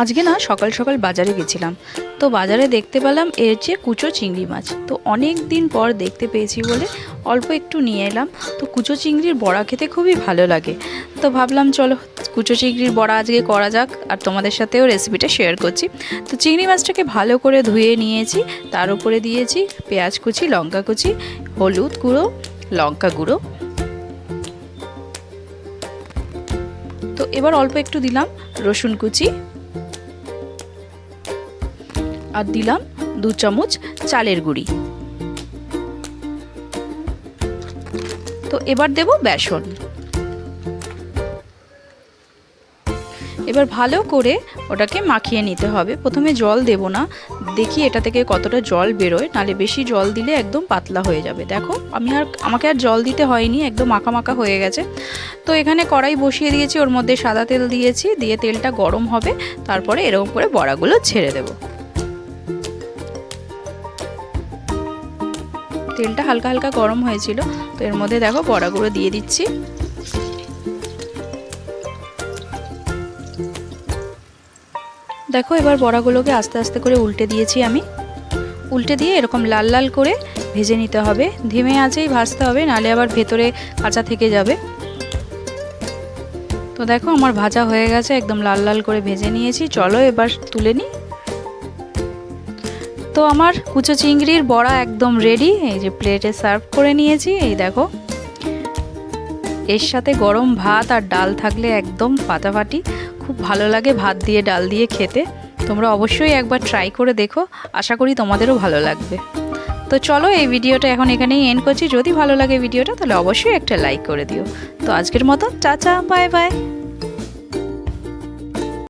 আজকে না সকাল সকাল বাজারে গেছিলাম। তো বাজারে দেখতে পেলাম এর যে কুচো চিংড়ি মাছ। তো অনেক দিন পর দেখতে পেয়েছি বলে অল্প একটু নিয়ে এলাম। তো কুচো চিংড়ির বড়া খেতে খুবই ভালো লাগে। তো ভাবলাম চলো কুচো চিংড়ির বড়া আজকে করা যাক আর তোমাদের সাথেও রেসিপিটা শেয়ার করছি। তো চিংড়ি মাছটাকে ভালো করে ধুয়ে নিয়েছি। তার উপরে দিয়েছি পেঁয়াজ কুচি, লঙ্কা কুচি, হলুদ গুঁড়ো, লঙ্কা গুঁড়ো। তো এবার অল্প একটু দিলাম রসুন কুচি আর দিলাম দু চামচ চালের গুঁড়ি। তো এবার দেব বেসন। এবার ভালো করে ওটাকে মাখিয়ে নিতে হবে। প্রথমে জল দেব না। দেখি এটা থেকে কতটা জল বেরোয়। নালে বেশি জল দিলে একদম পাতলা হয়ে যাবে। দেখো, আমি আর আমাকে আর জল দিতে হয়নি, একদম মাখা মাখা হয়ে গেছে। তো এখানে কড়াই বসিয়ে দিয়েছি, ওর মধ্যে সাদা তেল দিয়েছি। দিয়ে তেলটা গরম হবে। তারপরে এরকম করে বড়াগুলো ছেড়ে দেবো। তেলটা হালকা হালকা গরম হয়েছিল, তো এর মধ্যে দেখো বড়াগুলো দিয়ে দিচ্ছি। দেখো এবার বড়াগুলোকে আস্তে আস্তে করে উল্টে দিয়েছি আমি। উল্টে দিয়ে এরকম লাল লাল করে ভেজে নিতে হবে। ধিমে আঁচেই ভাজতে হবে নালে আবার ভেতরে কাঁচা থেকে যাবে। তো দেখো আমার ভাজা হয়ে গেছে, একদম লাল লাল করে ভেজে নিয়েছি। চলো এবার তুলে নিই। তো আমার কুচো চিংড়ির বড়া একদম রেডি এই যে প্লেটে সার্ভ করে নিয়েছি, এই দেখো। এর সাথে গরম ভাত আর ডাল থাকলে একদম ফাটাফাটি খুব ভালো লাগে ভাত দিয়ে, ডাল দিয়ে খেতে। তোমরা অবশ্যই একবার ট্রাই করে দেখো, আশা করি তোমাদেরও ভালো লাগবে। তো চলো এই ভিডিওটা এখন এখানেই এন্ড করছি। যদি ভালো লাগে ভিডিওটা, তাহলে অবশ্যই একটা লাইক করে দিও। তো আজকের মতো চাচা বাই বাই